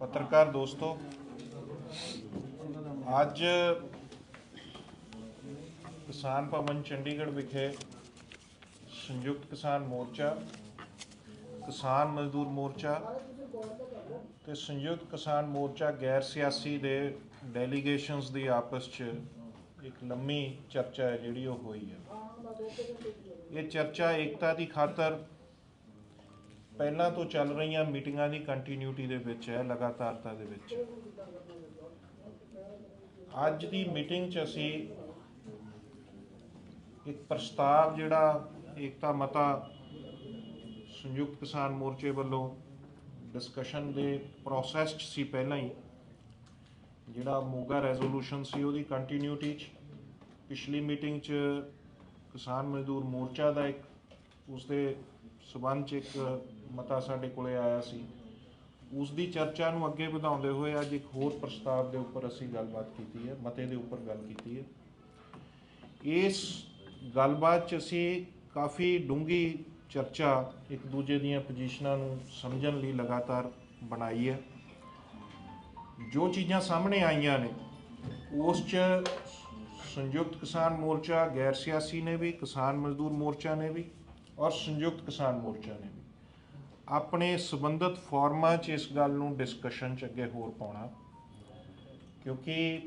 ਪੱਤਰਕਾਰ ਦੋਸਤੋ, ਅੱਜ ਕਿਸਾਨ ਭਵਨ ਚੰਡੀਗੜ੍ਹ ਵਿਖੇ ਸੰਯੁਕਤ ਕਿਸਾਨ ਮੋਰਚਾ, ਕਿਸਾਨ ਮਜ਼ਦੂਰ ਮੋਰਚਾ ਤੇ ਸੰਯੁਕਤ ਕਿਸਾਨ ਮੋਰਚਾ ਗੈਰ ਸਿਆਸੀ ਦੇ ਡੈਲੀਗੇਸ਼ਨਸ ਦੀ ਆਪਸ 'ਚ ਇੱਕ ਲੰਮੀ ਚਰਚਾ ਹੈ ਜਿਹੜੀ ਉਹ ਹੋਈ ਹੈ। ਇਹ ਚਰਚਾ ਏਕਤਾ ਦੀ ਖਾਤਰ ਪਹਿਲਾਂ ਤੋਂ ਚੱਲ ਰਹੀਆਂ ਮੀਟਿੰਗਾਂ ਦੀ ਕੰਟੀਨਿਊਟੀ ਦੇ ਵਿੱਚ ਹੈ, ਲਗਾਤਾਰਤਾ ਦੇ ਵਿੱਚ। ਅੱਜ ਦੀ ਮੀਟਿੰਗ 'ਚ ਅਸੀਂ ਇੱਕ ਪ੍ਰਸਤਾਵ ਜਿਹੜਾ ਏਕਤਾ ਮਤਾ ਸੰਯੁਕਤ ਕਿਸਾਨ ਮੋਰਚੇ ਵੱਲੋਂ ਡਿਸਕਸ਼ਨ ਦੇ ਪ੍ਰੋਸੈਸ 'ਚ ਸੀ ਪਹਿਲਾਂ ਹੀ, ਜਿਹੜਾ ਮੋਗਾ ਰੈਜ਼ੋਲੂਸ਼ਨ ਸੀ ਉਹਦੀ ਕੰਟੀਨਿਊਟੀ 'ਚ। ਪਿਛਲੀ ਮੀਟਿੰਗ 'ਚ ਕਿਸਾਨ ਮਜ਼ਦੂਰ ਮੋਰਚਾ ਦਾ ਇੱਕ, ਉਸਦੇ ਸਬੰਧ 'ਚ ਇੱਕ ਮਤਾ ਸਾਡੇ ਕੋਲੇ ਆਇਆ ਸੀ। ਉਸ ਦੀ ਚਰਚਾ ਨੂੰ ਅੱਗੇ ਵਧਾਉਂਦੇ ਹੋਏ ਅੱਜ ਇੱਕ ਹੋਰ ਪ੍ਰਸਤਾਵ ਦੇ ਉੱਪਰ ਅਸੀਂ ਗੱਲਬਾਤ ਕੀਤੀ ਹੈ, ਮਤੇ ਦੇ ਉੱਪਰ ਗੱਲ ਕੀਤੀ ਹੈ। ਇਸ ਗੱਲਬਾਤ 'ਚ ਅਸੀਂ ਕਾਫੀ ਡੂੰਗੀ ਚਰਚਾ ਇੱਕ ਦੂਜੇ ਦੀਆਂ ਪੋਜੀਸ਼ਨਾਂ ਨੂੰ ਸਮਝਣ ਲਈ ਲਗਾਤਾਰ ਬਣਾਈ ਹੈ। ਜੋ ਚੀਜ਼ਾਂ ਸਾਹਮਣੇ ਆਈਆਂ ਨੇ, ਉਸ 'ਚ ਸੰਯੁਕਤ ਕਿਸਾਨ ਮੋਰਚਾ, ਗੈਰ ਸਿਆਸੀ ਨੇ ਵੀ, ਕਿਸਾਨ ਮਜ਼ਦੂਰ ਮੋਰਚਾ ਨੇ ਵੀ ਔਰ ਸੰਯੁਕਤ ਕਿਸਾਨ ਮੋਰਚਾ ਨੇ ਵੀ। ਆਪਣੇ ਸਬੰਧਤ ਫੋਰਮਾਂ 'ਚ ਇਸ ਗੱਲ ਨੂੰ ਡਿਸਕਸ਼ਨ 'ਚ ਅੱਗੇ ਹੋਰ ਪਾਉਣਾ। ਕਿਉਂਕਿ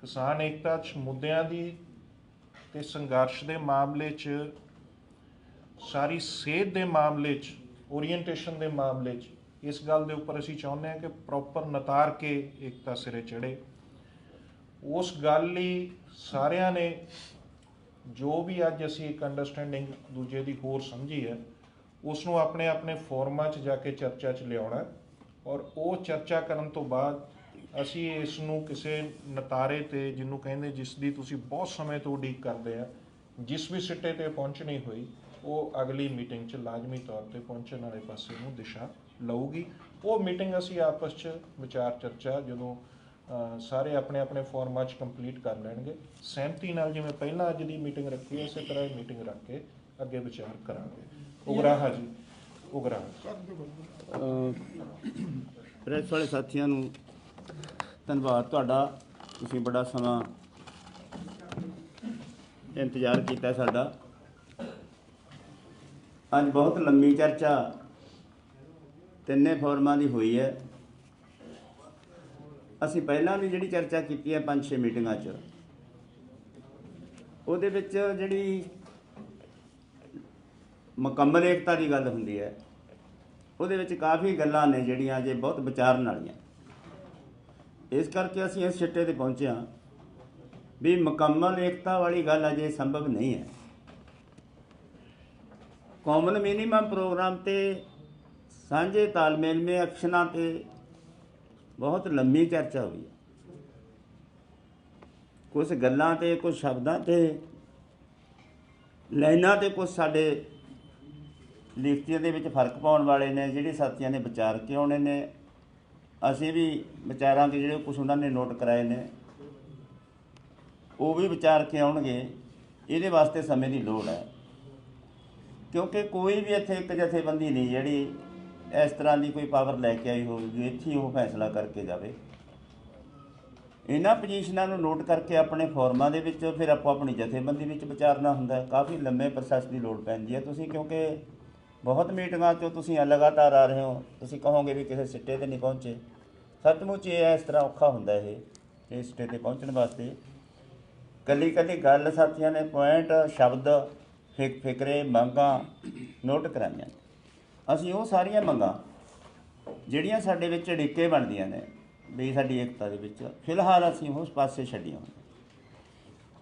ਕਿਸਾਨ ਏਕਤਾ 'ਚ ਮੁੱਦਿਆਂ ਦੀ ਤੇ ਸੰਘਰਸ਼ ਦੇ ਮਾਮਲੇ 'ਚ, ਸਾਰੀ ਸਿਹਤ ਦੇ ਮਾਮਲੇ 'ਚ ਓਰੀਐਂਟੇਸ਼ਨ ਦੇ ਮਾਮਲੇ 'ਚ, ਇਸ ਗੱਲ ਦੇ ਉੱਪਰ ਅਸੀਂ ਚਾਹੁੰਦੇ ਹਾਂ ਕਿ ਪ੍ਰੋਪਰ ਨਤਾਰ ਕੇ ਏਕਤਾ ਸਿਰੇ ਚੜੇ ਉਸ ਗੱਲ ਲਈ ਸਾਰਿਆਂ ਨੇ ਜੋ ਵੀ ਅੱਜ ਅਸੀਂ ਇੱਕ ਅੰਡਰਸਟੈਂਡਿੰਗ ਦੂਜੇ ਦੀ ਹੋਰ ਸਮਝੀ ਹੈ ਉਸ ਨੂੰ ਆਪਣੇ ਆਪਣੇ ਫੋਰਮਾਂ 'ਚ ਜਾ ਕੇ ਚਰਚਾ 'ਚ ਲਿਆਉਣਾ ਔਰ ਉਹ ਚਰਚਾ ਕਰਨ ਤੋਂ ਬਾਅਦ ਅਸੀਂ ਇਸ ਨੂੰ ਕਿਸੇ ਨਤਾਰੇ ਤੇ ਜਿਹਨੂੰ ਕਹਿੰਦੇ ਜਿਸ ਦੀ ਤੁਸੀਂ ਬਹੁਤ ਸਮੇਂ ਤੋਂ ਉਡੀਕ ਕਰਦੇ ਆ ਜਿਸ ਵੀ ਸਿੱਟੇ ਤੇ ਪਹੁੰਚਣੀ ਹੋਈ ਉਹ ਅਗਲੀ ਮੀਟਿੰਗ 'ਚ ਲਾਜ਼ਮੀ ਤੌਰ ਤੇ ਪਹੁੰਚਣ ਵਾਲੇ ਪਾਸੇ ਨੂੰ ਦਿਸ਼ਾ ਲਊਗੀ। ਉਹ ਮੀਟਿੰਗ ਅਸੀਂ ਆਪਸ 'ਚ ਵਿਚਾਰ ਚਰਚਾ ਜਦੋਂ ਸਾਰੇ ਆਪਣੇ ਆਪਣੇ ਫੋਰਮਾਂ 'ਚ ਕੰਪਲੀਟ ਕਰ ਲੈਣਗੇ। ਸਹਿਮਤੀ ਨਾਲ ਜਿਵੇਂ ਪਹਿਲਾਂ ਅੱਜ ਦੀ ਮੀਟਿੰਗ ਰੱਖੀ ਹੈ, ਇਸੇ ਤਰ੍ਹਾਂ ਇਹ ਮੀਟਿੰਗ ਰੱਖ ਕੇ ਅੱਗੇ ਵਿਚਾਰ ਕਰਾਂਗੇ। ਉਗਰਾਹਾ ਜੀ ਉਗਰਾਹਾ ਪ੍ਰੈਸ ਵਾਲੇ ਸਾਥੀਆਂ ਨੂੰ ਧੰਨਵਾਦ। ਤੁਹਾਡਾ ਤੁਸੀਂ ਬੜਾ ਸਮਾਂ ਇੰਤਜ਼ਾਰ ਕੀਤਾ ਸਾਡਾ। ਅੱਜ ਬਹੁਤ ਲੰਮੀ ਚਰਚਾ ਤਿੰਨੇ ਫੋਰਮਾਂ ਦੀ ਹੋਈ ਹੈ। ਅਸੀਂ ਪਹਿਲਾਂ ਵੀ ਜਿਹੜੀ ਚਰਚਾ ਕੀਤੀ ਹੈ ਪੰਜ ਛੇ ਮੀਟਿੰਗਾਂ 'ਚ, ਉਹਦੇ ਵਿੱਚ ਜਿਹੜੀ ਮੁਕੰਮਲ ਏਕਤਾ ਦੀ ਗੱਲ ਹੁੰਦੀ ਹੈ। ਉਹਦੇ ਵਿੱਚ ਕਾਫੀ ਗੱਲਾਂ ਨੇ ਜਿਹੜੀਆਂ ਜੇ ਬਹੁਤ ਵਿਚਾਰਨ ਵਾਲੀਆਂ। ਇਸ ਕਰਕੇ ਅਸੀਂ ਇਸ ਸਿੱਟੇ ਤੇ ਪਹੁੰਚੇ ਹਾਂ ਵੀ ਮੁਕੰਮਲ ਏਕਤਾ ਵਾਲੀ ਗੱਲ ਅਜੇ ਸੰਭਵ ਨਹੀਂ ਹੈ। ਕਾਮਨ ਮਿਨੀਮਮ ਪ੍ਰੋਗਰਾਮ ਤੇ ਸਾਂਝੇ ਤਾਲਮੇਲ ਮੇ ਐਕਸ਼ਨਾਂ ਤੇ ਬਹੁਤ ਲੰਮੀ ਚਰਚਾ ਹੋਈ ਹੈ। ਕੁਝ ਗੱਲਾਂ ਤੇ ਕੁਝ ਸ਼ਬਦਾਂ ਤੇ, ਲਾਈਨਾਂ ਤੇ ਕੁਝ ਸਾਡੇ ਲਿਖਤੀਆਂ ਦੇ ਵਿੱਚ ਫ਼ਰਕ ਪਾਉਣ ਵਾਲੇ ਨੇ, ਜਿਹੜੇ ਸਾਥੀਆਂ ਨੇ ਵਿਚਾਰ ਕੇ ਆਉਣੇ ਨੇ। ਅਸੀਂ ਵੀ ਵਿਚਾਰਾਂਗੇ ਜਿਹੜੇ ਕੁਝ ਉਹਨਾਂ ਨੇ ਨੋਟ ਕਰਾਏ ਨੇ, ਉਹ ਵੀ ਵਿਚਾਰ ਕੇ ਆਉਣਗੇ। ਇਹਦੇ ਵਾਸਤੇ ਸਮੇਂ ਦੀ ਲੋੜ ਹੈ। ਕਿਉਂਕਿ ਕੋਈ ਵੀ ਇੱਥੇ ਇੱਕ ਜਥੇਬੰਦੀ ਨਹੀਂ ਜਿਹੜੀ ਇਸ ਤਰ੍ਹਾਂ ਦੀ ਕੋਈ ਪਾਵਰ ਲੈ ਕੇ ਆਈ ਹੋਵੇਗੀ, ਇੱਥੇ ਉਹ ਫੈਸਲਾ ਕਰਕੇ ਜਾਵੇ। ਇਹਨਾਂ ਪੋਜੀਸ਼ਨਾਂ ਨੂੰ ਨੋਟ ਕਰਕੇ ਆਪਣੇ ਫੋਰਮਾਂ ਦੇ ਵਿੱਚ ਫਿਰ ਆਪੋ ਆਪਣੀ ਜਥੇਬੰਦੀ ਵਿੱਚ ਵਿਚਾਰਨਾ ਹੁੰਦਾ ਕਾਫੀ ਲੰਮੇ ਪ੍ਰੋਸੈਸ ਦੀ ਲੋੜ ਪੈਂਦੀ ਹੈ। ਤੁਸੀਂ ਕਿਉਂਕਿ ਬਹੁਤ ਮੀਟਿੰਗਾਂ 'ਚੋਂ ਤੁਸੀਂ ਲਗਾਤਾਰ ਆ ਰਹੇ ਹੋ। ਤੁਸੀਂ ਕਹੋਗੇ ਵੀ ਕਿਸੇ ਸਿੱਟੇ ਤੇ ਨਹੀਂ ਪਹੁੰਚੇ। ਸੱਚਮੁੱਚ ਇਹ ਇਸ ਤਰ੍ਹਾਂ ਔਖਾ ਹੁੰਦਾ ਇਹ ਇਹ ਸਿੱਟੇ ਤੇ ਪਹੁੰਚਣ ਵਾਸਤੇ ਕੱਲੀ ਕੱਲੀ ਗੱਲ ਸਾਥੀਆਂ ਨੇ ਪੁਆਇੰਟ, ਸ਼ਬਦ, ਫਿਕ ਫਿਕਰੇ, ਮੰਗਾਂ ਨੋਟ ਕਰਾਈਆਂ ਅਸੀਂ ਉਹ ਸਾਰੀਆਂ ਮੰਗਾਂ ਜਿਹੜੀਆਂ ਸਾਡੇ ਵਿੱਚ ਢਿੱਕੇ ਬਣਦੀਆਂ ਨੇ, ਵੀ ਸਾਡੀ ਏਕਤਾ ਦੇ ਵਿੱਚ, ਫਿਲਹਾਲ ਅਸੀਂ ਉਸ ਪਾਸੇ ਛੱਡੀਆਂ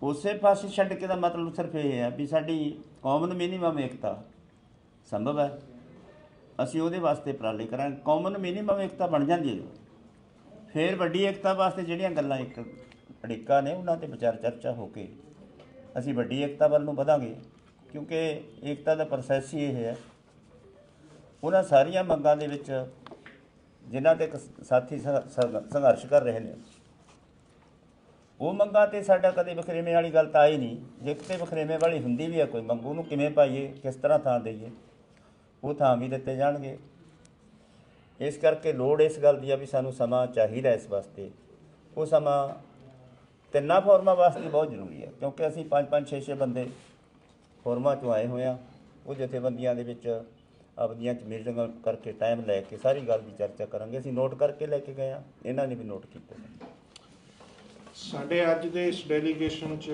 ਉਸੇ ਪਾਸੇ ਛੱਡ ਕੇ ਦਾ ਮਤਲਬ ਸਿਰਫ ਇਹ ਹੈ ਵੀ ਸਾਡੀ ਕਾਮਨ ਮਿਨੀਮਮ ਏਕਤਾ ਸੰਭਵ ਹੈ। ਅਸੀਂ ਉਹਦੇ ਵਾਸਤੇ ਉਪਰਾਲੇ ਕਰਾਂਗੇ। ਕਾਮਨ ਮਿਨੀਮਮ ਏਕਤਾ ਬਣ ਜਾਂਦੀ ਹੈ ਫਿਰ ਵੱਡੀ ਏਕਤਾ ਵਾਸਤੇ ਜਿਹੜੀਆਂ ਗੱਲਾਂ ਇੱਕ ਅੜਿੱਕਾ ਨੇ, ਉਹਨਾਂ ਤੇ ਵਿਚਾਰ ਚਰਚਾ ਹੋ ਕੇ ਅਸੀਂ ਵੱਡੀ ਏਕਤਾ ਵੱਲ ਨੂੰ ਵਧਾਂਗੇ। ਕਿਉਂਕਿ ਏਕਤਾ ਦਾ ਪ੍ਰੋਸੈਸ ਹੀ ਇਹ ਹੈ। ਉਹਨਾਂ ਸਾਰੀਆਂ ਮੰਗਾਂ ਦੇ ਵਿੱਚ ਜਿਨ੍ਹਾਂ ਤੇ ਕਿਸ- ਸਾਥੀ ਸੰਘ- ਸੰਘਰਸ਼ ਕਰ ਰਹੇ ਨੇ। ਉਹ ਮੰਗਾਂ ਤੇ ਸਾਡਾ ਕਦੇ ਵਖਰੇਵੇਂ ਵਾਲੀ ਗੱਲ ਤਾਂ ਆਈ ਨਹੀਂ। ਜੇ ਕਿਤੇ ਵਖਰੇਵੇਂ ਵਾਲੀ ਹੁੰਦੀ ਵੀ ਹੈ ਕੋਈ, ਮੰਗ ਉਹਨੂੰ ਕਿਵੇਂ ਪਾਈਏ, ਕਿਸ ਤਰ੍ਹਾਂ ਥਾਂ ਦਈਏ। ਉਹ ਥਾਂ ਵੀ ਦਿੱਤੇ ਜਾਣਗੇ। ਇਸ ਕਰਕੇ ਲੋੜ ਇਸ ਗੱਲ ਦੀ ਆ ਵੀ ਸਾਨੂੰ ਸਮਾਂ ਚਾਹੀਦਾ ਇਸ ਵਾਸਤੇ। ਉਹ ਸਮਾਂ ਤਿੰਨਾਂ ਫੋਰਮਾਂ ਵਾਸਤੇ ਬਹੁਤ ਜ਼ਰੂਰੀ ਹੈ ਕਿਉਂਕਿ ਅਸੀਂ ਪੰਜ ਪੰਜ, ਛੇ ਛੇ ਬੰਦੇ ਫੋਰਮਾਂ ਚੋਂ ਆਏ ਹੋਏ ਆ। ਉਹ ਜਥੇਬੰਦੀਆਂ ਦੇ ਵਿੱਚ ਆਪਦੀਆਂ ਚ ਮੀਟਿੰਗ ਕਰਕੇ ਟਾਈਮ ਲੈ ਕੇ ਸਾਰੀ ਗੱਲ ਦੀ ਚਰਚਾ ਕਰਾਂਗੇ। ਅਸੀਂ ਨੋਟ ਕਰਕੇ ਲੈ ਕੇ ਗਏ ਆ। ਇਹਨਾਂ ਨੇ ਵੀ ਨੋਟ ਕੀਤਾ ਸਾਡੇ ਅੱਜ ਦੇ ਇਸ ਡੈਲੀਗੇਸ਼ਨ 'ਚ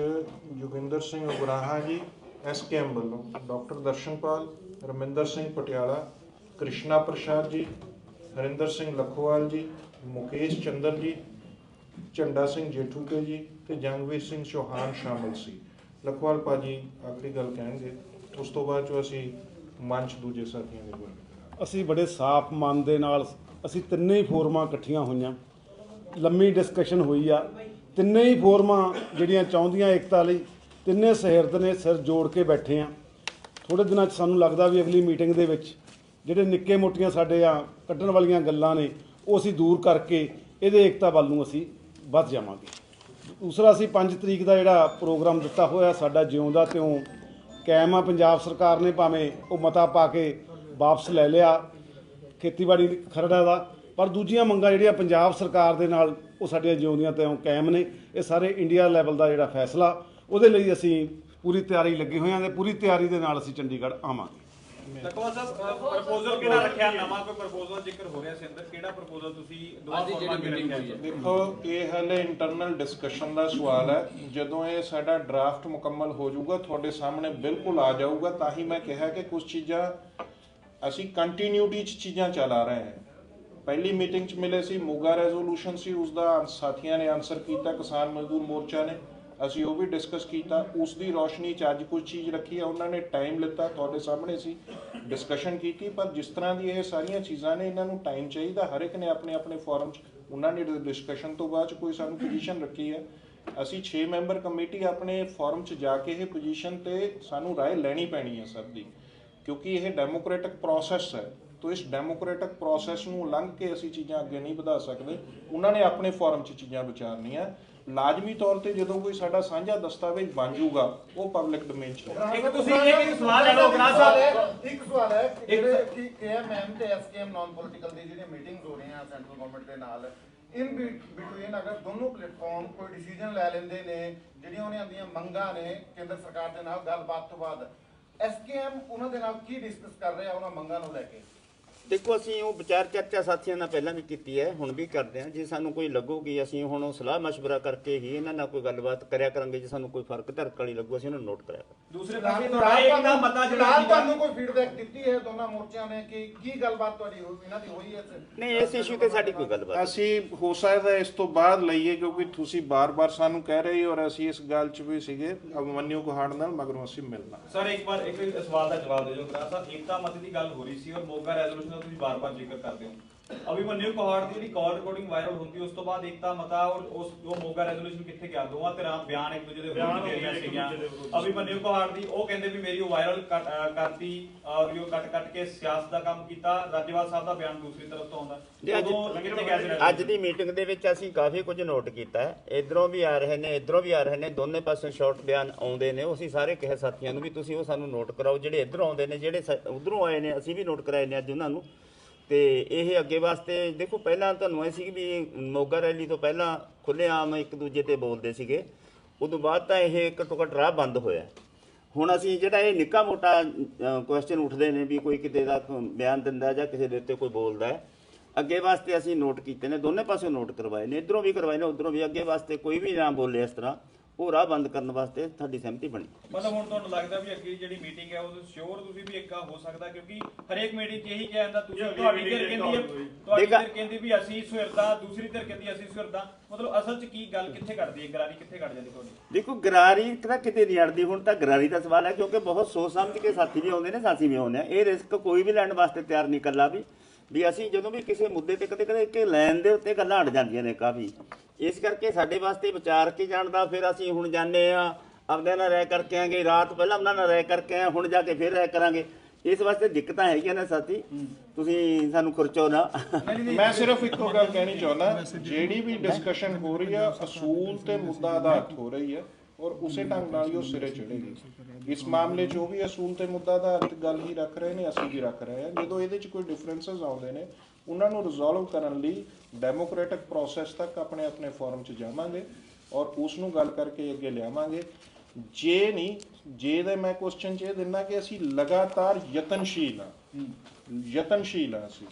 ਜੋਗਿੰਦਰ ਸਿੰਘ ਉਗਰਾਹਾ ਜੀ ਐਸਕੇਐਮ ਵੱਲੋਂ, ਡਾਕਟਰ ਦਰਸ਼ਨਪਾਲ ਰਮਿੰਦਰ ਸਿੰਘ ਪਟਿਆਲਾ, ਕ੍ਰਿਸ਼ਨਾ ਪ੍ਰਸ਼ਾਦ ਜੀ, ਹਰਿੰਦਰ ਸਿੰਘ ਲਖੋਵਾਲ ਜੀ, ਮੁਕੇਸ਼ ਚੰਦਰ ਜੀ, ਝੰਡਾ ਸਿੰਘ ਜੇਠੂਕੇ ਜੀ ਤੇ ਜੰਗਵੀਰ ਸਿੰਘ ਚੌਹਾਨ ਸ਼ਾਮਲ ਸੀ। ਲਖਵਾਲ ਭਾਜੀ ਆਖਰੀ ਗੱਲ ਕਹਿਣਗੇ, ਉਸ ਤੋਂ ਬਾਅਦ ਚ ਅਸੀਂ ਮੰਚ ਦੂਜੇ ਸਾਥੀਆਂ ਦੇ ਕੋਲ ਅਸੀਂ ਬੜੇ ਸਾਫ਼ ਮਨ ਦੇ ਨਾਲ, ਅਸੀਂ ਤਿੰਨੇ ਹੀ ਫੋਰਮਾਂ ਇਕੱਠੀਆਂ ਹੋਈਆਂ। ਲੰਮੀ ਡਿਸਕਸ਼ਨ ਹੋਈ ਆ। ਤਿੰਨੇ ਹੀ ਫੋਰਮਾਂ ਜਿਹੜੀਆਂ ਚਾਹੁੰਦੀਆਂ ਏਕਤਾ ਲਈ, ਤਿੰਨੇ ਸਹਿਰਦ ਨੇ ਸਿਰ ਜੋੜ ਕੇ ਬੈਠੇ ਆ। ਥੋੜੇ ਦਿਨਾਂ 'ਚ ਸਾਨੂੰ ਲੱਗਦਾ ਵੀ ਅਗਲੀ ਮੀਟਿੰਗ ਦੇ ਵਿੱਚ ਜਿਹੜੇ ਨਿੱਕੇ ਮੋਟੀਆਂ ਸਾਡੇ ਆ ਕੱਢਣ ਵਾਲੀਆਂ ਗੱਲਾਂ ਨੇ, ਉਹ ਅਸੀਂ ਦੂਰ ਕਰਕੇ ਇਹਦੇ ਏਕਤਾ ਵੱਲ ਨੂੰ ਅਸੀਂ ਵੱਧ ਜਾਵਾਂਗੇ। ਦੂਸਰਾ, ਅਸੀਂ 5 ਤਰੀਕ ਦਾ ਜਿਹੜਾ ਪ੍ਰੋਗਰਾਮ ਦਿੱਤਾ ਹੋਇਆ ਸਾਡਾ ਜਿਉਂਦਾ ਤਿਉਂ ਕਾਇਮ ਆ ਪੰਜਾਬ ਸਰਕਾਰ ਨੇ ਭਾਵੇਂ ਉਹ ਮਤਾ ਪਾ ਕੇ ਵਾਪਸ ਲੈ ਲਿਆ ਖੇਤੀਬਾੜੀ ਖਰੜਾ ਦਾ, ਪਰ ਦੂਜੀਆਂ ਮੰਗਾਂ ਜਿਹੜੀਆਂ ਪੰਜਾਬ ਸਰਕਾਰ ਦੇ ਨਾਲ ਉਹ ਸਾਡੀਆਂ ਜਿਉਂਦੀਆਂ ਤਿਉਂ ਕਾਇਮ ਨੇ, ਇਹ ਸਾਰੇ ਇੰਡੀਆ ਲੈਵਲ ਦਾ ਜਿਹੜਾ ਫੈਸਲਾ, ਉਹਦੇ ਲਈ ਅਸੀਂ ਪੂਰੀ ਤਿਆਰੀ ਲੱਗੇ ਹੋਏ ਹਾਂ ਤੇ ਪੂਰੀ ਤਿਆਰੀ ਦੇ ਨਾਲ ਅਸੀਂ ਚੰਡੀਗੜ੍ਹ ਆਵਾਂਗੇ। ਲਕਵਾ ਸਾਹਿਬ ਪ੍ਰਪੋਜ਼ਲ ਕਿਹੜਾ ਰੱਖਿਆ? ਨਵਾਂ ਕੋਈ ਪ੍ਰਪੋਜ਼ਲ ਜ਼ਿਕਰ ਹੋ ਰਿਹਾ ਸੀ ਅੰਦਰ? ਕਿਹੜਾ ਪ੍ਰਪੋਜ਼ਲ ਤੁਸੀਂ ਦੋਵਾਂ ਅੱਜ ਦੀ ਫੋਰਮਾਂ ਜਿਹੜੀ ਵਿੱਚ meeting ਰੱਖਿਆ ਹੋਈ ਹੈ। ਦੇਖੋ ਇਹ ਹਲੇ ਇੰਟਰਨਲ ਡਿਸਕਸ਼ਨ ਦਾ ਸਵਾਲ ਹੈ। ਜਦੋਂ ਇਹ ਸਾਡਾ ਡਰਾਫਟ ਮੁਕੰਮਲ ਹੋ ਜਾਊਗਾ ਤੁਹਾਡੇ ਸਾਹਮਣੇ ਬਿਲਕੁਲ ਆ ਜਾਊਗਾ ਤਾਂ ਹੀ ਮੈਂ ਕਿਹਾ ਕਿ ਕੁਝ ਚੀਜ਼ਾਂ ਅਸੀਂ ਕੰਟੀਨਿਊਟੀ ਚ ਚੀਜ਼ਾਂ ਚਲਾ ਰਹੇ ਹਾਂ। ਪਹਿਲੀ ਮੀਟਿੰਗ ਚ ਮਿਲੇ ਸੀ ਮੋਗਾ ਰੈਜ਼ੋਲੂਸ਼ਨ ਸੀ ਉਸ ਦਾ ਸਾਥੀਆਂ ਨੇ ਆਨਸਰ ਕੀਤਾ ਕਿਸਾਨ ਮਜ਼ਦੂਰ ਮੋਰਚਾ ਨੇ। ਅਸੀਂ ਉਹ ਵੀ ਡਿਸਕਸ ਕੀਤਾ ਉਸ ਦੀ ਰੋਸ਼ਨੀ ਚ ਅੱਜ ਕੁਝ ਚੀਜ਼ ਰੱਖੀ ਹੈ ਉਹਨਾਂ ਨੇ ਟਾਈਮ ਲਿੱਤਾ ਤੁਹਾਡੇ ਸਾਹਮਣੇ ਸੀ ਡਿਸਕਸ਼ਨ ਕੀਤੀ ਪਰ ਜਿਸ ਤਰ੍ਹਾਂ ਦੀ ਇਹ ਸਾਰੀਆਂ ਚੀਜ਼ਾਂ ਨੇ ਇਹਨਾਂ ਨੂੰ ਟਾਈਮ ਚਾਹੀਦਾ ਹਰ ਇੱਕ ਨੇ ਆਪਣੇ ਆਪਣੇ ਫੋਰਮ ਚ ਉਹਨਾਂ ਨੇ ਡਿਸਕਸ਼ਨ ਤੋਂ ਬਾਅਦ ਚ ਕੋਈ ਸਾਨੂੰ ਪੋਜੀਸ਼ਨ ਰੱਖੀ ਹੈ ਅਸੀਂ 6 ਮੈਂਬਰ ਕਮੇਟੀ ਆਪਣੇ ਫੋਰਮ ਚ ਜਾ ਕੇ ਇਹ ਪੋਜੀਸ਼ਨ ਤੇ ਸਾਨੂੰ رائے ਲੈਣੀ ਪੈਣੀ ਹੈ ਸਭ ਦੀ ਕਿਉਂਕਿ ਇਹ ਡੈਮੋਕ੍ਰੈਟਿਕ ਪ੍ਰੋਸੈਸ ਹੈ ਤੋ ਇਸ ਡੈਮੋਕ੍ਰੈਟਿਕ ਪ੍ਰੋਸੈਸ ਨੂੰ ਲੰਘ ਕੇ ਅਸੀਂ ਚੀਜ਼ਾਂ ਅੱਗੇ ਨਹੀਂ ਵਧਾ ਸਕਦੇ ਉਹਨਾਂ ਨੇ ਆਪਣੇ ਫੋਰਮ 'ਚ ਚੀਜ਼ਾਂ ਵਿਚਾਰਨੀਆਂ ਲਾਜ਼ਮੀ ਤੌਰ ਤੇ ਜਦੋਂ ਕੋਈ ਸਾਡਾ ਸਾਂਝਾ ਦਸਤਾਵੇਜ਼ ਬਣ ਜਾਊਗਾ ਉਹ ਪਬਲਿਕ ਡੋਮੇਨ 'ਚ ਹੋਊਗਾ। ਇੱਕ ਤੁਸੀਂ ਇਹ ਇੱਕ ਸਵਾਲ ਹੈ ਲੋਕਨਾਥ ਸਾਹਿਬ ਇੱਕ ਸਵਾਲ ਹੈ ਕਿ ਜਿਹੜੇ ਕਿ KMM ਤੇ SKM ਨਾਨ ਪੋਲੀਟੀਕਲ ਦੀ ਜਿਹੜੀਆਂ ਮੀਟਿੰਗਸ ਹੋ ਰਹੀਆਂ ਸੈਂਟਰਲ ਗਵਰਨਮੈਂਟ ਦੇ ਨਾਲ ਇਨ ਬਿਟਵੀਨ ਅਗਰ ਦੋਨੋਂ ਪਲੇਟਫਾਰਮ ਕੋਈ ਡਿਸੀਜਨ ਲੈ ਲੈਂਦੇ ਨੇ ਜਿਹੜੀਆਂ ਉਹਨਾਂ ਦੀਆਂ ਮੰਗਾਂ ਨੇ ਕੇਂਦਰ ਸਰਕਾਰ ਦੇ ਨਾਲ ਗੱਲਬਾਤ ਤੋਂ ਬਾਅਦ SKM ਉਹਨਾਂ ਦੇ ਨਾਲ ਕੀ ਡਿਸਕਸ ਕਰ ਰਿਹਾ ਉਹਨਾਂ ਮੰਗਾਂ ਨੂੰ ਲੈ ਕੇ ਦੇਖੋ ਅਸੀਂ ਉਹ ਵਿਚਾਰ ਚਰਚਾ ਸਾਥੀਆਂ ਨਾਲ ਪਹਿਲਾਂ ਵੀ ਕੀਤੀ ਹੈ ਹੁਣ ਵੀ ਕਰਦੇ ਹਾਂ। ਜੇ ਸਾਨੂੰ ਕੋਈ ਲੱਗੂਗੀ ਅਸੀਂ ਹੁਣ ਉਹ ਸਲਾਹ ਮਸ਼ਵਰਾ ਕਰਕੇ ਹੀ ਇਹਨਾਂ ਨਾਲ ਕੋਈ ਗੱਲਬਾਤ ਕਰਿਆ ਕਰਾਂਗੇ ਜੇ ਸਾਨੂੰ ਕੋਈ ਫ਼ਰਕ ਧਰਕ ਵਾਲੀ ਲੱਗੂ ਅਸੀਂ ਉਹਨੂੰ ਨੋਟ ਕਰਿਆ ਕਰਾਂਗੇ। ਦੂਸਰੇ ਪਾਸੇ ਇੱਕ ਦਾ ਮਤਾ ਜਿਹੜਾ ਤੁਹਾਨੂੰ ਕੋਈ ਫੀਡਬੈਕ ਦਿੱਤੀ ਹੈ ਦੋਨਾਂ ਮੋਰਚਿਆਂ ਨੇ ਕਿ ਕੀ ਗੱਲਬਾਤ ਤੁਹਾਡੀ ਹੋਈ ਇਹਨਾਂ ਦੀ ਹੋਈ ਹੈ ਨਹੀਂ ਇਸ ਇਸ਼ੂ ਤੇ ਸਾਡੀ ਕੋਈ ਗੱਲਬਾਤ। ਅਸੀਂ ਹੋ ਸਕਦਾ ਇਸ ਤੋਂ ਬਾਅਦ ਲਈਏ ਕਿਉਂਕਿ ਤੁਸੀਂ ਬਾਰ-ਬਾਰ ਸਾਨੂੰ ਕਹਿ ਰਹੇ ਹੋ ਔਰ ਅਸੀਂ ਇਸ ਗੱਲ 'ਚ ਵੀ ਸੀਗੇ ਅਭਮਨਿਊ ਗੁਹਾੜ ਨਾਲ ਮਗਰੋਂ ਅਸੀਂ ਮਿਲਣਾ। ਸਰ ਇੱਕ ਵਾਰ ਇੱਕ ਸਵਾਲ ਦਾ ਜਵਾਬ ਦੇ ਦਿਓ। ਸਾਹਿਬ ਏਕਤਾ ਮਤ ਦੀ ਗੱਲ ਹੋ ਰਹੀ ਸੀ ਔਰ ਮੋਗਾ ਰੈਜ਼ੋਲੂਸ਼ਨ ਤੁਸੀਂ ਬਾਰ-ਬਾਰ ਜ਼ਿਕਰ ਕਰਦੇ ਹੋ। ਅਭਿਮਨਿਊ ਪਹਾੜ ਦੀ ਜਿਹੜੀ ਕਾਲ ਰਿਕਾਰਡਿੰਗ ਵਾਇਰਲ ਹੁੰਦੀ ਉਸ ਤੋਂ ਬਾਅਦ ਏਕਤਾ ਮਤਾ ਔਰ ਉਸ ਉਹ ਮੋਗਾ ਰੈਜ਼ੋਲੂਸ਼ਨ ਕਿੱਥੇ ਗਿਆ ਦੋਵਾਂ ਤਰ੍ਹਾਂ ਬਿਆਨ ਇੱਕ ਦੂਜੇ ਦੇ ਵਿਰੁੱਧ ਦੇ ਰਹੀਆਂ ਸੀਗੀਆਂ ਅਭਿਮਨਿਊ ਪਹਾੜ ਦੀ ਉਹ ਕਹਿੰਦੇ ਵੀ ਮੇਰੀ ਉਹ ਵਾਇਰਲ ਕਰਤੀ ਔਰ ਉਹ ਕੱਟ ਕੱਟ ਕੇ ਸਿਆਸਤ ਦਾ ਕੰਮ ਕੀਤਾ ਰਾਜੇਵਾਲ ਸਾਹਿਬ ਦਾ ਬਿਆਨ ਦੂਸਰੀ ਤਰਫ ਤੋਂ ਆਉਂਦਾ ਜੀ, ਅੱਜ- ਦੀ ਮੀਟਿੰਗ ਦੇ ਵਿੱਚ ਅਸੀਂ ਕਾਫੀ ਕੁਝ ਨੋਟ ਕੀਤਾ ਹੈ ਇਧਰੋਂ ਵੀ ਆ ਰਹੇ ਨੇ ਇਧਰੋਂ ਵੀ ਆ ਰਹੇ ਨੇ ਦੋਨੇ ਪਾਸੇ ਸ਼ਾਰਟ ਬਿਆਨ ਆਉਂਦੇ ਨੇ ਉਹ ਅਸੀਂ ਸਾਰੇ ਕਹੇ ਸਾਥੀਆਂ ਨੂੰ ਵੀ ਤੁਸੀਂ ਉਹ ਸਾਨੂੰ ਨੋਟ ਕਰਾਓ ਜਿਹੜੇ ਇਧਰੋਂ ਆਉਂਦੇ ਨੇ ਜਿਹੜੇ ਉਧਰੋਂ ਆਏ ਨੇ ਅਸੀਂ ਵੀ ਨੋਟ ਕਰਾਏ ਨੇ ਅੱਜ ਉਹਨਾਂ ਨੂੰ। ਤੇ ਇਹ ਅੱਗੇ ਵਾਸਤੇ ਦੇਖੋ, ਪਹਿਲਾਂ ਤੁਹਾਨੂੰ ਇਹ ਸੀ ਵੀ ਮੋਗਾ ਰੈਲੀ ਤੋਂ ਪਹਿਲਾਂ ਖੁੱਲ੍ਹੇਆਮ ਇੱਕ ਦੂਜੇ ਤੇ ਬੋਲਦੇ ਸੀਗੇ। ਉਦੋਂ ਬਾਅਦ ਤਾਂ ਇਹ ਘੱਟੋ ਘੱਟ ਰਾਹ ਬੰਦ ਹੋਇਆ। ਹੁਣ ਅਸੀਂ ਜਿਹੜਾ ਇਹ ਨਿੱਕਾ ਮੋਟਾ ਕੁਐਸਚਨ ਉੱਠਦੇ ਨੇ ਵੀ ਕੋਈ ਕਿਤੇ ਦਾ ਬਿਆਨ ਦਿੰਦਾ ਜਾਂ ਕਿਸੇ ਦੇ ਉੱਤੇ ਕੋਈ ਬੋਲਦਾ ਅੱਗੇ ਵਾਸਤੇ ਅਸੀਂ ਨੋਟ ਕੀਤੇ ਨੇ, ਦੋਨੇ ਪਾਸੇ ਨੋਟ ਕਰਵਾਏ ਨੇ, ਇਧਰੋਂ ਵੀ ਕਰਵਾਏ ਨੇ, ਉਧਰੋਂ ਵੀ। ਅੱਗੇ ਵਾਸਤੇ ਕੋਈ ਵੀ ਨਾ ਬੋਲੇ ਇਸ ਤਰ੍ਹਾਂ। ਉਹ ਰਾਹ ਬੰਦ ਕਰਨ ਵਾਸਤੇ ਸਾਡੀ ਸਹਿਮਤੀ ਬਣੀ। ਮਤਲਬ ਹੁਣ ਤੁਹਾਨੂੰ ਲੱਗਦਾ ਵੀ ਅੱਗੇ ਜਿਹੜੀ ਮੀਟਿੰਗ ਹੈ ਉਹ ਸ਼ੋਰ ਤੁਸੀਂ ਵੀ ਇੱਕਾ ਹੋ ਸਕਦਾ ਕਿਉਂਕਿ ਹਰੇਕ ਮੀਟਿੰਗ 'ਚ ਇਹੀ ਕਿਹਾ ਜਾਂਦਾ ਤੁਸੀਂ ਤੁਹਾਡੀ ਧਿਰ ਕਹਿੰਦੀ ਹੈ ਤੁਹਾਡੀ ਧਿਰ ਕਹਿੰਦੀ ਵੀ ਅਸੀਂ ਸੁਹਿਰਦਾ ਦੂਸਰੀ ਧਿਰ ਕਹਿੰਦੀ ਅਸੀਂ ਸੁਹਿਰਦਾ। ਮਤਲਬ ਅਸਲ 'ਚ ਕੀ ਗੱਲ ਕਿੱਥੇ ਘਟਦੀ ਹੈ? ਗਰਾਰੀ ਕਿੱਥੇ ਘਟ ਜਾਂਦੀ ਤੁਹਾਡੀ? ਦੇਖੋ ਗਰਾਰੀ ਤਾਂ ਕਿਤੇ ਨਹੀਂ ਅੜਦੀ ਹੁਣ ਤਾਂ ਗਰਾਰੀ ਦਾ ਸਵਾਲ ਹੈ ਕਿਉਂਕਿ ਬਹੁਤ ਸੋਚ ਸਮਝ ਕੇ ਸਾਥੀ ਵੀ ਆਉਂਦੇ ਨੇ ਸਾਥੀ ਵੀ ਆਉਂਦੇ ਆ। ਇਹ ਰਿਸਕ ਕੋਈ ਵੀ ਲੈਣ ਵਾਸਤੇ ਤਿਆਰ ਨਹੀਂ ਕੱਲਾ ਵੀ। ਵੀ ਅਸੀਂ ਜਦੋਂ ਵੀ ਕਿਸੇ ਮੁੱਦੇ ਤੇ ਕਦੇ ਕਦੇ ਕਿ ਲੈਣ ਦੇ ਉੱਤੇ ਗੱਲਾਂ ਅੜ ਜਾਂਦੀਆਂ ਨੇ ਕਾਫੀ ਇਸ ਕਰਕੇ ਸਾਡੇ ਵਾਸਤੇ ਵਿਚਾਰ ਕੇ ਜਾਣ ਦਾ ਫਿਰ ਅਸੀਂ ਹੁਣ ਜਾਂਦੇ ਆ ਆਪਦੇ ਨਾਲ ਰਹਿ ਕਰਕੇ ਆਂਗੇ ਰਾਤ ਪਹਿਲਾਂ ਉਹਨਾਂ ਨਾਲ ਰਹਿ ਕਰਕੇ ਆਏ ਹੁਣ ਜਾ ਕੇ ਫਿਰ ਰਹਿ ਕਰਾਂਗੇ। ਇਸ ਵਾਸਤੇ ਦਿੱਕਤਾਂ ਹੈਗੀਆਂ ਨੇ ਸਾਥੀ। ਤੁਸੀਂ ਸਾਨੂੰ ਖੁਰਚੋ ਨਾ। ਮੈਂ ਸਿਰਫ ਇੱਕੋ ਗੱਲ ਕਹਿਣੀ ਚਾਹੁੰਦਾ ਜਿਹੜੀ ਵੀ ਡਿਸਕਸ਼ਨ ਹੋ ਰਹੀ ਆ ਅਸੂਲ ਤੇ ਮੁੱਦਾ ਆਧਾਰਿਤ ਹੋ ਰਹੀ ਹੈ ਔਰ ਉਸੇ ਢੰਗ ਨਾਲ ਹੀ ਉਹ ਸਿਰੇ ਚੜੇਗੀ ਇਸ ਮਾਮਲੇ 'ਚ ਉਹ ਵੀ ਅਸੂਲ ਤੇ ਮੁੱਦਾ ਆਧਾਰਿਤ ਗੱਲ ਹੀ ਰੱਖ ਰਹੇ ਨੇ ਅਸੀਂ ਵੀ ਰੱਖ ਰਹੇ ਹਾਂ। ਜਦੋਂ ਇਹਦੇ 'ਚ ਕੋਈ ਡਿਫਰੈਂਸਸ ਆਉਂਦੇ ਨੇ ਉਹਨਾਂ ਨੂੰ ਰਿਜ਼ੋਲਵ ਕਰਨ ਲਈ ਡੈਮੋਕ੍ਰੈਟਿਕ ਪ੍ਰੋਸੈਸ ਤੱਕ ਆਪਣੇ ਆਪਣੇ ਫੋਰਮ 'ਚ ਜਾਵਾਂਗੇ ਔਰ ਉਸ ਨੂੰ ਗੱਲ ਕਰਕੇ ਅੱਗੇ ਲਿਆਵਾਂਗੇ। ਜੇ ਨਹੀਂ, ਜੇ ਦੇ ਮੈਂ ਕੁਐਸਚਨ 'ਚ ਇਹ ਦਿੰਦਾ ਕਿ ਅਸੀਂ ਲਗਾਤਾਰ ਯਤਨਸ਼ੀਲ ਆ ਯਤਨਸ਼ੀਲ ਆ ਅਸੀਂ।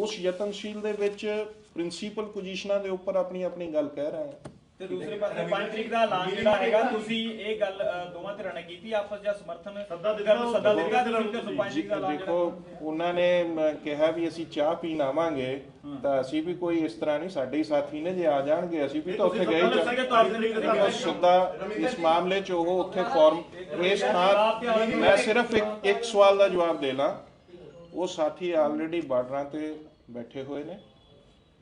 ਉਸ ਯਤਨਸ਼ੀਲ ਦੇ ਵਿੱਚ ਪ੍ਰਿੰਸੀਪਲ ਪੋਜੀਸ਼ਨਾਂ ਦੇ ਉੱਪਰ ਆਪਣੀ ਆਪਣੀ ਗੱਲ ਕਹਿ ਰਹੇ ਹਾਂ। ਤੇ ਦੂਸਰੇ ਪਾਸੇ 5 ਤਰੀਕ ਦਾ ਐਲਾਨ ਜਿਹੜਾ ਹੈਗਾ ਤੁਸੀਂ ਇਹ ਗੱਲ ਦੋਵਾਂ ਧਿਰਾਂ ਨੇ ਕੀਤੀ ਆਪਸ ਜਾਂ ਸਮਰਥਨ ਸੱਦਾ ਦਿੱਤਾ ਸੱਦਾ ਦਿੱਤਾ ਤੇ 5 ਤਰੀਕ ਦਾ ਐਲਾਨ ਦੇਖੋ ਉਹਨਾਂ ਨੇ ਕਿਹਾ ਵੀ ਅਸੀਂ ਚਾਹ ਪੀਣ ਆਵਾਂਗੇ ਤਾਂ ਅਸੀਂ ਵੀ ਕੋਈ ਇਸ ਤਰ੍ਹਾਂ ਨਹੀਂ ਸਾਡੇ ਹੀ ਸਾਥੀ ਨੇ ਜੇ ਆ ਜਾਣਗੇ ਅਸੀਂ ਵੀ ਤਾਂ ਉੱਥੇ ਗਏ ਸਿੱਧਾ ਇਸ ਮਾਮਲੇ 'ਚ ਉਹ ਉੱਥੇ ਫਾਰਮ ਇਸ ਥਾਂ ਮੈਂ ਸਿਰਫ ਇੱਕ ਇੱਕ ਸਵਾਲ ਦਾ ਜਵਾਬ ਦੇ ਲਾਂ। ਉਹ ਸਾਥੀ ਆਲਰੇਡੀ ਬਾਰਡਰਾਂ ਤੇ ਬੈਠੇ ਹੋਏ ਨੇ।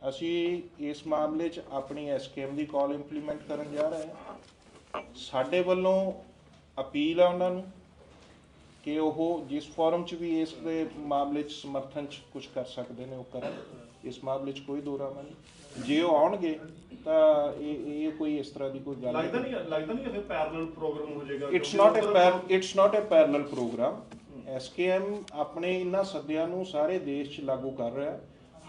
ਅਸੀਂ ਇਸ ਮਾਮਲੇ 'ਚ ਆਪਣੀ ਐਸਕੇਐਮ ਦੀ ਕਾਲ ਇੰਪਲੀਮੈਂਟ ਕਰਨ ਜਾ ਰਹੇ ਹਾਂ। ਸਾਡੇ ਵੱਲੋਂ ਅਪੀਲ ਆ ਉਹਨਾਂ ਨੂੰ ਕਿ ਉਹ ਜਿਸ ਫੋਰਮ 'ਚ ਵੀ ਇਸ ਦੇ ਮਾਮਲੇ 'ਚ ਸਮਰਥਨ 'ਚ ਕੁਝ ਕਰ ਸਕਦੇ ਨੇ ਉਹ ਕਰਨ। ਇਸ ਮਾਮਲੇ 'ਚ ਕੋਈ ਦੋਰਾਵਾ ਨਹੀਂ। ਜੇ ਉਹ ਆਉਣਗੇ ਤਾਂ ਇਹ ਇਹ ਕੋਈ ਇਸ ਤਰ੍ਹਾਂ ਦੀ ਕੋਈ ਗੱਲ ਲੱਗਦਾ ਨਹੀਂ। ਲੱਗਦਾ ਨਹੀਂ ਕਿ ਫਿਰ ਪੈਰਲਲ ਪ੍ਰੋਗਰਾਮ ਹੋ ਜਾਏਗਾ? It's not a it's not a parallel program SKM ਆਪਣੇ ਇਹਨਾਂ ਸੱਦਿਆਂ ਨੂੰ ਸਾਰੇ ਦੇਸ਼ 'ਚ ਲਾਗੂ ਕਰ ਰਿਹਾ। ਹੈ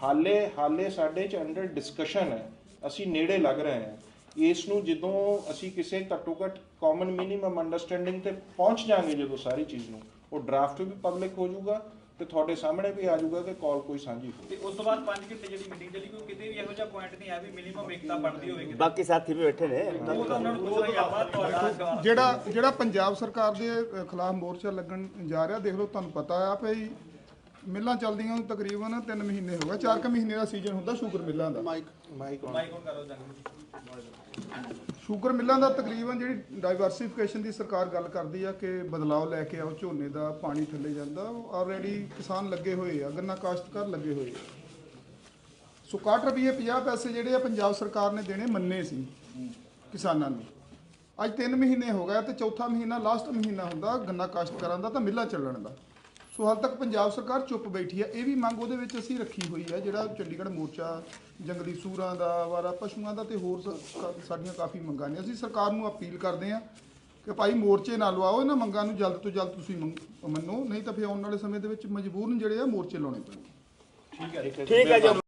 ਹਾਲੇ ਹਾਲੇ ਸਾਡੇ 'ਚ ਅੰਡਰ ਡਿਸਕਸ਼ਨ ਹੈ। ਅਸੀਂ ਨੇੜੇ ਲੱਗ ਰਹੇ ਹਾਂ। ਇਸ ਨੂੰ ਜਦੋਂ ਅਸੀਂ ਕਿਸੇ ਘੱਟੋ ਘੱਟ ਕਾਮਨ ਮਿਨੀਮਮ ਅੰਡਰਸਟੈਂਡਿੰਗ ਤੇ ਪਹੁੰਚ ਜਾਾਂਗੇ ਜਦੋਂ ਸਾਰੀ ਚੀਜ਼ ਨੂੰ ਉਹ ਡਰਾਫਟ ਵੀ ਪਬਲਿਕ ਹੋ ਜਾਊਗਾ ਤੇ ਤੁਹਾਡੇ ਸਾਹਮਣੇ ਵੀ ਆ ਜਾਊਗਾ ਕਿ ਕਾਲ ਕੋਈ ਸਾਂਝੀ ਹੋ ਤੇ ਉਸ ਤੋਂ ਬਾਅਦ 5 ਘੰਟੇ ਜਿਹੜੀ ਮੀਟਿੰਗ ਚੱਲੀ ਕੋਈ ਕਿਤੇ ਵੀ ਇਹੋ ਜਿਹਾ ਪੁਆਇੰਟ ਨਹੀਂ ਹੈ ਵੀ ਮਿਨੀਮਮ ਏਕਤਾ ਬਣਦੀ ਹੋਵੇ ਕਿਤੇ। ਬਾਕੀ ਸਾਥੀ ਵੀ ਬੈਠੇ ਨੇ। ਉਹ ਤਾਂ ਉਹਨਾਂ ਨੂੰ ਪੁੱਛਣਾ ਹੀ ਆਪਾਂ ਤੁਹਾਡਾ ਜਵਾਬ ਜਿਹੜਾ ਜਿਹੜਾ ਪੰਜਾਬ ਸਰਕਾਰ ਦੇ ਖਿਲਾਫ ਮੋਰਚਾ ਲੱਗਣ ਜਾ ਰਿਹਾ ਦੇਖ ਲਓ ਤੁਹਾਨੂੰ ਪਤਾ ਆ ਭਈ ਮਿੱਲਾਂ ਚੱਲਦੀਆਂ ਨੂੰ ਤਕਰੀਬਨ 3 ਮਹੀਨੇ ਹੋ ਗਏ। 4 ਕੁ ਮਹੀਨੇ ਦਾ ਸੀਜ਼ਨ ਹੁੰਦਾ ਸ਼ੂਗਰ ਮਿੱਲਾਂ ਦਾ। ਮਾਈਕ ਮਾਈਕ ਔਨ ਕਰੋ ਸ਼ੂਗਰ ਮਿੱਲਾਂ ਦਾ ਤਕਰੀਬਨ ਜਿਹੜੀ ਡਾਈਵਰਸਿਫਿਕੇਸ਼ਨ ਦੀ ਸਰਕਾਰ ਗੱਲ ਕਰਦੀ ਆ ਕਿ ਬਦਲਾਅ ਲੈ ਕੇ ਆਓ ਝੋਨੇ ਦਾ ਪਾਣੀ ਥੱਲੇ ਜਾਂਦਾ ਆਲਰੇਡੀ ਕਿਸਾਨ ਲੱਗੇ ਹੋਏ ਆ ਗੰਨਾ ਕਾਸ਼ਤਕਾਰ ਲੱਗੇ ਹੋਏ ਆ। ਸੋ 61 ਰੁਪਏ 50 ਪੈਸੇ ਜਿਹੜੇ ਆ ਪੰਜਾਬ ਸਰਕਾਰ ਨੇ ਦੇਣੇ ਮੰਨੇ ਸੀ ਕਿਸਾਨਾਂ ਨੂੰ। ਅੱਜ 3 ਮਹੀਨੇ ਹੋ ਗਏ ਤੇ ਚੌਥਾ ਮਹੀਨਾ ਲਾਸਟ ਮਹੀਨਾ ਹੁੰਦਾ ਗੰਨਾ ਕਾਸ਼ਤਕਾਰਾਂ ਦਾ ਤਾਂ ਮਿੱਲਾਂ ਚੱਲਣ ਦਾ। ਸੋ ਹਾਲ ਤੱਕ ਪੰਜਾਬ ਸਰਕਾਰ ਚੁੱਪ ਬੈਠੀ ਆ ਇਹ ਵੀ ਮੰਗ ਉਹਦੇ ਵਿੱਚ ਅਸੀਂ ਰੱਖੀ ਹੋਈ ਆ ਜਿਹੜਾ ਚੰਡੀਗੜ੍ਹ ਮੋਰਚਾ ਜੰਗਲੀ ਸੂਰਾਂ ਦਾ ਵਾਰਾ ਪਸ਼ੂਆਂ ਦਾ ਤੇ ਹੋਰ ਸ- ਸਾਡੀਆਂ ਕਾਫੀ ਮੰਗਾਂ ਨੇ। ਅਸੀਂ ਸਰਕਾਰ ਨੂੰ ਅਪੀਲ ਕਰਦੇ ਆ ਕਿ ਭਾਈ ਮੋਰਚੇ ਨਾ ਲਵਾਓ ਇਹਨਾਂ ਮੰਗਾਂ ਨੂੰ ਜਲਦ ਤੋਂ ਜਲਦ ਤੁਸੀਂ ਮੰਗ- ਮੰਨੋ ਨਹੀਂ ਤਾਂ ਫਿਰ ਆਉਣ ਵਾਲੇ ਸਮੇਂ ਦੇ ਵਿੱਚ ਮਜਬੂਰਨ ਜਿਹੜੇ ਆ ਮੋਰਚੇ ਲਾਉਣੇ ਪੈਣਗੇ। ਠੀਕ ਹੈ ਜੀ।